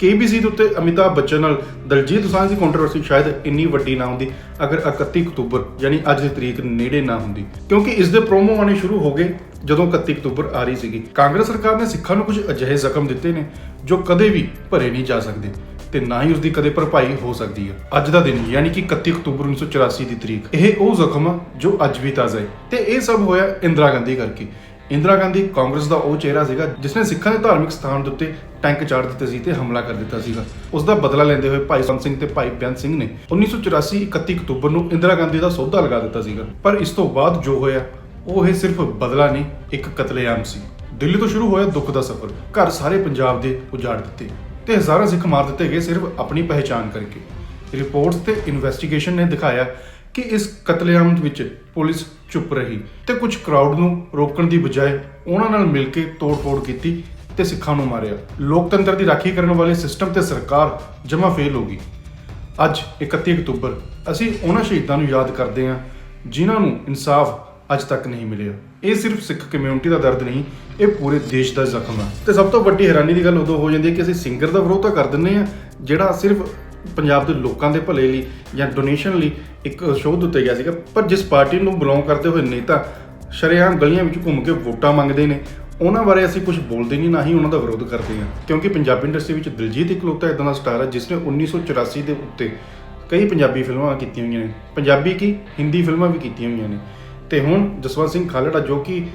KBC ਦੇ ਉੱਤੇ ਅਮਿਤਾਭ ਬੱਚਨ ਨਾਲ ਦਲਜੀਤ ਦੋਸਾਂਝ ਦੀ ਕੰਟਰੋਵਰਸੀ ਸ਼ਾਇਦ ਇੰਨੀ ਵੱਡੀ ਨਾ ਹੁੰਦੀ, ਅਗਰ 31 ਅਕਤੂਬਰ ਯਾਨੀ ਅੱਜ ਦੀ ਤਰੀਕ ਨੇੜੇ ਨਾ ਹੁੰਦੀ। ਕਿਉਂਕਿ ਇਸ ਦੇ ਪ੍ਰੋਮੋ ਆਣੇ ਸ਼ੁਰੂ ਹੋ ਗਏ ਜਦੋਂ 31 ਅਕਤੂਬਰ ਆ ਰਹੀ ਸੀਗੀ। ਕਾਂਗਰਸ ਸਰਕਾਰ ਨੇ ਸਿੱਖਾਂ ਨੂੰ ਕੁਝ ਅਜਿਹੇ ਜ਼ਖਮ ਦਿੱਤੇ ਨੇ ਜੋ ਕਦੇ ਵੀ ਭਰੇ ਨਹੀਂ ਜਾ ਸਕਦੇ ਤੇ ਨਾ ਹੀ ਉਸ ਦੀ ਕਦੇ ਭਰਪਾਈ ਹੋ ਸਕਦੀ ਹੈ। ਅੱਜ ਦਾ ਦਿਨ ਯਾਨੀ ਕਿ 31 ਅਕਤੂਬਰ 1984 ਦੀ ਤਰੀਕ, ਇਹ ਉਹ ਜ਼ਖਮ ਆ ਜੋ ਅੱਜ ਵੀ ਤਾਜ਼ਾ ਹੈ। ਤੇ ਇਹ ਸਭ ਹੋਇਆ ਇੰਦਰਾ ਗਾਂਧੀ ਕਰਕੇ। ਇੰਦਰਾ ਗਾਂਧੀ ਕਾਂਗਰਸ ਦਾ ਉਹ ਚਿਹਰਾ ਸੀਗਾ ਜਿਸਨੇ ਸਿੱਖਾਂ ਦੇ ਧਾਰਮਿਕ ਸਥਾਨ ਦੇ ਉੱਤੇ ਟੈਂਕ ਚਾੜ ਦਿੱਤੇ ਸੀ ਤੇ ਹਮਲਾ ਕਰ ਦਿੱਤਾ ਸੀਗਾ। ਉਸ ਦਾ ਬਦਲਾ ਲੈਂਦੇ ਹੋਏ ਭਾਈ ਸੰਤ ਸਿੰਘ ਤੇ ਭਾਈ ਬੇਅੰਤ ਸਿੰਘ ਨੇ 1984 31 ਅਕਤੂਬਰ ਨੂੰ ਇੰਦਰਾ ਗਾਂਧੀ ਦਾ ਸੌਦਾ ਲਗਾ ਦਿੱਤਾ ਸੀਗਾ। ਪਰ ਇਸ ਤੋਂ ਬਾਅਦ ਜੋ ਹੋਇਆ, ਉਹ ਇਹ ਸਿਰਫ ਬਦਲਾ ਨਹੀਂ, ਇੱਕ ਕਤਲੇਆਮ ਸੀ। ਦਿੱਲੀ ਤੋਂ ਸ਼ੁਰੂ ਹੋਇਆ ਦੁੱਖ ਦਾ ਸਫ਼ਰ। ਘਰ ਸਾਰੇ ਪੰਜਾਬ ਦੇ ਉਜਾੜ ਦਿੱਤੇ ਤੇ ਹਜ਼ਾਰਾਂ ਸਿੱਖ ਮਾਰ ਦਿੱਤੇ ਗਏ ਸਿਰਫ ਆਪਣੀ ਪਹਿਚਾਣ ਕਰਕੇ। ਰਿਪੋਰਟਸ ਤੇ ਇਨਵੈਸਟੀਗੇਸ਼ਨ ਨੇ ਦਿਖਾਇਆ ਕਿ ਇਸ ਕਤਲੇਆਮ ਵਿੱਚ ਪੁਲਿਸ ਚੁੱਪ ਰਹੀ ਤੇ ਕੁਝ ਕਰਾਊਡ ਨੂੰ ਰੋਕਣ ਦੀ ਬਜਾਏ ਉਹਨਾਂ ਨਾਲ ਮਿਲ ਕੇ ਤੋੜ-ਫੋੜ ਕੀਤੀ ਤੇ ਸਿੱਖਾਂ ਨੂੰ ਮਾਰਿਆ। ਲੋਕਤੰਤਰ ਦੀ ਰਾਖੀ ਕਰਨ ਵਾਲੇ ਸਿਸਟਮ ਤੇ ਸਰਕਾਰ ਜਮਾ ਫੇਲ ਹੋ ਗਈ। ਅੱਜ 31 ਅਕਤੂਬਰ, ਅਸੀਂ ਉਹਨਾਂ ਸ਼ਹੀਦਾਂ ਨੂੰ ਯਾਦ ਕਰਦੇ ਹਾਂ ਜਿਨ੍ਹਾਂ ਨੂੰ ਇਨਸਾਫ ਅੱਜ ਤੱਕ ਨਹੀਂ ਮਿਲਿਆ। ਇਹ ਸਿਰਫ ਸਿੱਖ ਕਮਿਊਨਿਟੀ ਦਾ ਦਰਦ ਨਹੀਂ, ਇਹ ਪੂਰੇ ਦੇਸ਼ ਦਾ ਜ਼ਖਮ ਹੈ ਤੇ ਸਭ ਤੋਂ ਵੱਡੀ ਹੈਰਾਨੀ ਦੀ ਗੱਲ ਉਦੋਂ ਹੋ ਜਾਂਦੀ ਹੈ ਕਿ ਅਸੀਂ ਸਿੰਗਰ ਦਾ ਵਿਰੋਧ ਤਾਂ ਕਰ ਦਿੰਨੇ ਆ ਜਿਹੜਾ ਸਿਰਫ ਪੰਜਾਬ ਦੇ ਲੋਕਾਂ ਦੇ ਭਲੇ ਲਈ ਜਾਂ ਡੋਨੇਸ਼ਨ ਲਈ ਇੱਕ ਸ਼ੋਅ ਦਿੱਤਾ ਗਿਆ ਸੀਗਾ। ਪਰ ਜਿਸ ਪਾਰਟੀ ਨੂੰ ਬਿਲੋਂਗ ਕਰਦੇ ਹੋਏ ਨੇਤਾ ਸ਼ਰੇਆਮ ਗਲੀਆਂ ਵਿੱਚ ਘੁੰਮ ਕੇ ਵੋਟਾਂ ਮੰਗਦੇ ਨੇ, ਉਹਨਾਂ ਬਾਰੇ ਅਸੀਂ ਕੁਝ ਬੋਲਦੇ ਨਹੀਂ, ਨਾ ਹੀ ਉਹਨਾਂ ਦਾ ਵਿਰੋਧ ਕਰਦੇ ਹਾਂ। ਕਿਉਂਕਿ ਪੰਜਾਬੀ ਇੰਡਸਟਰੀ ਵਿੱਚ ਦਿਲਜੀਤ ਇਕਲੌਤਾ ਇਦਾਂ ਦਾ ਸਟਾਰ ਹੈ ਜਿਸ ਨੇ 1984 ਦੇ ਉੱਤੇ ਕਈ ਪੰਜਾਬੀ ਫਿਲਮਾਂ ਕੀਤੀਆਂ ਹੋਈਆਂ ਨੇ। ਪੰਜਾਬੀ ਕੀ? ਹਿੰਦੀ ਫਿਲਮਾਂ ਵੀ ਕੀਤੀਆਂ ਹੋਈਆਂ ਨੇ। ਤੇ ਹੁਣ ਜਸਵੰਤ ਸਿੰਘ ਖਾਲੜਾ ਜੋ ਕਿ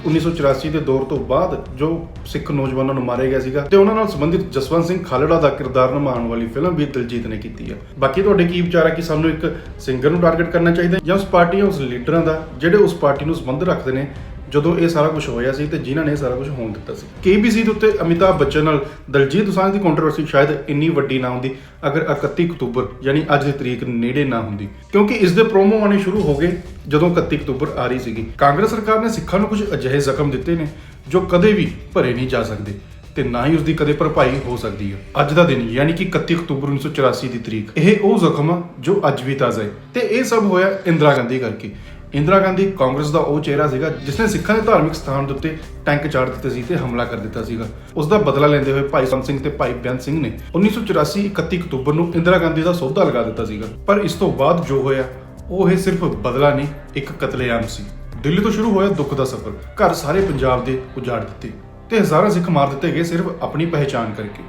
1984 ਦੇ ਦੌਰ ਤੋਂ ਬਾਅਦ ਜੋ ਸਿੱਖ ਨੌਜਵਾਨਾਂ ਨੂੰ ਮਾਰਿਆ ਗਿਆ ਸੀਗਾ ਤੇ ਉਹਨਾਂ ਨਾਲ ਸੰਬੰਧਿਤ ਜਸਵੰਤ ਸਿੰਘ ਖਾਲੜਾ ਦਾ ਕਿਰਦਾਰ ਨਿਭਾਉਣ ਵਾਲੀ ਫਿਲਮ ਵੀ ਦਿਲਜੀਤ ਨੇ ਕੀਤੀ ਹੈ ਬਾਕੀ ਤੁਹਾਡੇ ਕੀ ਵਿਚਾਰ ਹੈ ਕਿ ਸਾਨੂੰ ਇੱਕ ਸਿੰਗਰ ਨੂੰ ਟਾਰਗੇਟ ਕਰਨਾ ਚਾਹੀਦਾ ਜਾਂ ਉਸ ਪਾਰਟੀ ਜਾਂ ਉਸ ਲੀਡਰਾਂ ਦਾ, ਜਿਹੜੇ ਉਸ ਪਾਰਟੀ ਨੂੰ ਸੰਬੰਧ ਰੱਖਦੇ ਨੇ ਜਦੋਂ ਇਹ ਸਾਰਾ ਕੁਝ ਹੋਇਆ ਸੀ ਤੇ ਜਿਨ੍ਹਾਂ ਨੇ ਇਹ ਸਾਰਾ ਕੁਝ ਹੋਣ ਦਿੱਤਾ ਸੀ। ਕੇਬੀਸੀ ਦੇ ਉੱਤੇ ਅਮਿਤਾਭ ਬੱਚਨ ਨਾਲ ਦਲਜੀਤ ਦੋਸਾਂਝ ਦੀ ਕੰਟਰੋਵਰਸੀ ਸ਼ਾਇਦ ਇੰਨੀ ਵੱਡੀ ਨਾ ਹੁੰਦੀ, ਅਗਰ 31 ਅਕਤੂਬਰ ਯਾਨੀ ਅੱਜ ਦੀ ਤਰੀਕ ਨੇੜੇ ਨਾ ਹੁੰਦੀ। ਕਿਉਂਕਿ ਇਸ ਦੇ ਪ੍ਰੋਮੋ ਆਣੇ ਸ਼ੁਰੂ ਹੋ ਗਏ ਜਦੋਂ 31 ਅਕਤੂਬਰ ਆ ਰਹੀ ਸੀਗੀ। ਕਾਂਗਰਸ ਸਰਕਾਰ ਨੇ ਸਿੱਖਾਂ ਨੂੰ ਕੁਝ ਅਜਿਹੇ ਜ਼ਖਮ ਦਿੱਤੇ ਨੇ ਜੋ ਕਦੇ ਵੀ ਭਰੇ ਨਹੀਂ ਜਾ ਸਕਦੇ ਤੇ ਨਾ ਹੀ ਉਸ ਦੀ ਕਦੇ ਭਰਪਾਈ ਹੋ ਸਕਦੀ ਹੈ। ਅੱਜ ਦਾ ਦਿਨ ਯਾਨੀ ਕਿ 31 ਅਕਤੂਬਰ 1984 ਦੀ ਤਰੀਕ, ਇਹ ਉਹ ਜ਼ਖਮ ਆ ਜੋ ਅੱਜ ਵੀ ਤਾਜ਼ਾ ਹੈ। ਤੇ ਇਹ ਸਭ ਹੋਇਆ ਇੰਦਰਾ ਗਾਂਧੀ ਕਰਕੇ। ਇੰਦਰਾ ਗਾਂਧੀ ਕਾਂਗਰਸ ਦਾ ਉਹ ਚਿਹਰਾ ਸੀਗਾ ਜਿਸਨੇ ਸਿੱਖਾਂ ਦੇ ਧਾਰਮਿਕ ਸਥਾਨ ਦੇ ਉੱਤੇ ਟੈਂਕ ਚਾੜ ਦਿੱਤੇ ਸੀ ਤੇ ਹਮਲਾ ਕਰ ਦਿੱਤਾ ਸੀਗਾ। ਉਸ ਦਾ ਬਦਲਾ ਲੈਂਦੇ ਹੋਏ ਭਾਈ ਸੰਤ ਸਿੰਘ ਤੇ ਭਾਈ ਬੇਅੰਤ ਸਿੰਘ ਨੇ 1984 31 ਅਕਤੂਬਰ ਨੂੰ ਇੰਦਰਾ ਗਾਂਧੀ ਦਾ ਸੌਦਾ ਲਗਾ ਦਿੱਤਾ ਸੀਗਾ। ਪਰ ਇਸ ਤੋਂ ਬਾਅਦ ਜੋ ਹੋਇਆ, ਉਹ ਇਹ ਸਿਰਫ ਬਦਲਾ ਨਹੀਂ, ਇੱਕ ਕਤਲੇਆਮ ਸੀ। ਦਿੱਲੀ ਤੋਂ ਸ਼ੁਰੂ ਹੋਇਆ ਦੁੱਖ ਦਾ ਸਫ਼ਰ, ਘਰ ਸਾਰੇ ਪੰਜਾਬ ਦੇ ਉਜਾੜ ਦਿੱਤੇ ਤੇ ਹਜ਼ਾਰਾਂ ਸਿੱਖ ਮਾਰ ਦਿੱਤੇ ਗਏ ਸਿਰਫ ਆਪਣੀ ਪਹਿਚਾਣ ਕਰਕੇ।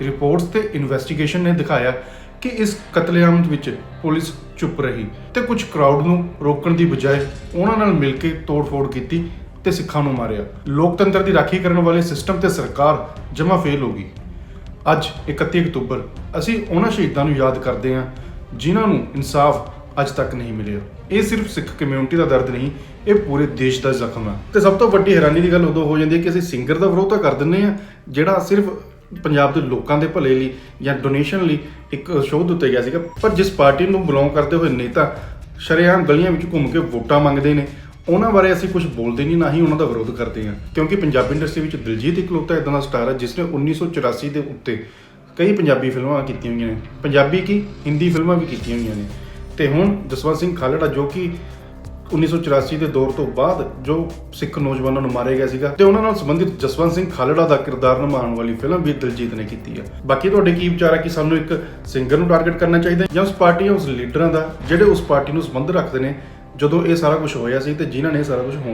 ਰਿਪੋਰਟਸ ਤੇ ਇਨਵੈਸਟੀਗੇਸ਼ਨ ਨੇ ਦਿਖਾਇਆ ਕਿ ਇਸ ਕਤਲੇਆਮ ਵਿੱਚ ਪੁਲਿਸ ਚੁੱਪ ਰਹੀ ਤੇ ਕੁਝ ਕਰਾਊਡ ਨੂੰ ਰੋਕਣ ਦੀ ਬਜਾਏ ਉਹਨਾਂ ਨਾਲ ਮਿਲ ਕੇ ਤੋੜ-ਫੋੜ ਕੀਤੀ ਤੇ ਸਿੱਖਾਂ ਨੂੰ ਮਾਰਿਆ। ਲੋਕਤੰਤਰ ਦੀ ਰਾਖੀ ਕਰਨ ਵਾਲੇ ਸਿਸਟਮ ਤੇ ਸਰਕਾਰ ਜਮਾ ਫੇਲ ਹੋ ਗਈ। ਅੱਜ 31 ਅਕਤੂਬਰ, ਅਸੀਂ ਉਹਨਾਂ ਸ਼ਹੀਦਾਂ ਨੂੰ ਯਾਦ ਕਰਦੇ ਹਾਂ ਜਿਨ੍ਹਾਂ ਨੂੰ ਇਨਸਾਫ ਅੱਜ ਤੱਕ ਨਹੀਂ ਮਿਲਿਆ। ਇਹ ਸਿਰਫ ਸਿੱਖ ਕਮਿਊਨਿਟੀ ਦਾ ਦਰਦ ਨਹੀਂ, ਇਹ ਪੂਰੇ ਦੇਸ਼ ਦਾ ਜ਼ਖਮ ਹੈ। ਤੇ ਸਭ ਤੋਂ ਵੱਡੀ ਹੈਰਾਨੀ ਦੀ ਗੱਲ ਉਦੋਂ ਹੋ ਜਾਂਦੀ ਹੈ ਕਿ ਅਸੀਂ ਸਿੰਗਰ ਦਾ ਵਿਰੋਧ ਤਾਂ ਕਰ ਦਿੰਨੇ ਆ ਜਿਹੜਾ ਸਿਰਫ ਪੰਜਾਬ ਦੇ ਲੋਕਾਂ ਦੇ ਭਲੇ ਲਈ ਜਾਂ ਡੋਨੇਸ਼ਨ ਲਈ ਇੱਕ ਸ਼ੋਅ ਦਿੱਤਾ ਗਿਆ ਸੀਗਾ। ਪਰ ਜਿਸ ਪਾਰਟੀ ਨੂੰ ਬਿਲੋਂਗ ਕਰਦੇ ਹੋਏ ਨੇਤਾ ਸ਼ਰੇਆਮ ਗਲੀਆਂ ਵਿੱਚ ਘੁੰਮ ਕੇ ਵੋਟਾਂ ਮੰਗਦੇ ਨੇ, ਉਹਨਾਂ ਬਾਰੇ ਅਸੀਂ ਕੁਝ ਬੋਲਦੇ ਨਹੀਂ, ਨਾ ਹੀ ਉਹਨਾਂ ਦਾ ਵਿਰੋਧ ਕਰਦੇ ਹਾਂ। ਕਿਉਂਕਿ ਪੰਜਾਬੀ ਇੰਡਸਟਰੀ ਵਿੱਚ ਦਿਲਜੀਤ ਇਕਲੌਤਾ ਇਦਾਂ ਦਾ ਸਟਾਰ ਹੈ ਜਿਸ ਨੇ 1984 ਦੇ ਉੱਤੇ ਕਈ ਪੰਜਾਬੀ ਫਿਲਮਾਂ ਕੀਤੀਆਂ ਹੋਈਆਂ ਨੇ। ਪੰਜਾਬੀ ਕੀ? ਹਿੰਦੀ ਫਿਲਮਾਂ ਵੀ ਕੀਤੀਆਂ ਹੋਈਆਂ ਨੇ। ਤੇ ਹੁਣ ਜਸਵੰਤ ਸਿੰਘ ਖਾਲੜਾ ਜੋ ਕਿ 1984 ਦੇ ਦੌਰ ਤੋਂ ਬਾਅਦ ਜੋ ਸਿੱਖ ਨੌਜਵਾਨਾਂ ਨੂੰ ਮਾਰਿਆ ਗਿਆ ਸੀਗਾ ਤੇ ਉਹਨਾਂ ਨਾਲ ਸੰਬੰਧਿਤ ਜਸਵੰਤ ਸਿੰਘ ਖਾਲੜਾ ਦਾ ਕਿਰਦਾਰ ਨਿਭਾਉਣ ਵਾਲੀ ਫਿਲਮ ਵੀ ਦਿਲਜੀਤ ਨੇ ਕੀਤੀ ਹੈ। ਬਾਕੀ ਤੁਹਾਡੇ ਕੀ ਵਿਚਾਰ ਹੈ ਕਿ ਸਾਨੂੰ ਇੱਕ ਸਿੰਗਰ ਨੂੰ ਟਾਰਗੇਟ ਕਰਨਾ ਚਾਹੀਦਾ ਜਾਂ ਉਸ ਪਾਰਟੀ ਉਸ ਲੀਡਰਾਂ ਦਾ ਜਿਹੜੇ ਉਸ ਪਾਰਟੀ ਨੂੰ ਸੰਬੰਧ ਰੱਖਦੇ ਨੇ ਜਦੋਂ ਇਹ ਸਾਰਾ ਕੁਝ ਹੋਇਆ ਸੀ ਤੇ ਜਿਨ੍ਹਾਂ ਨੇ ਇਹ ਸਾਰਾ ਕੁਝ ਹੋਣ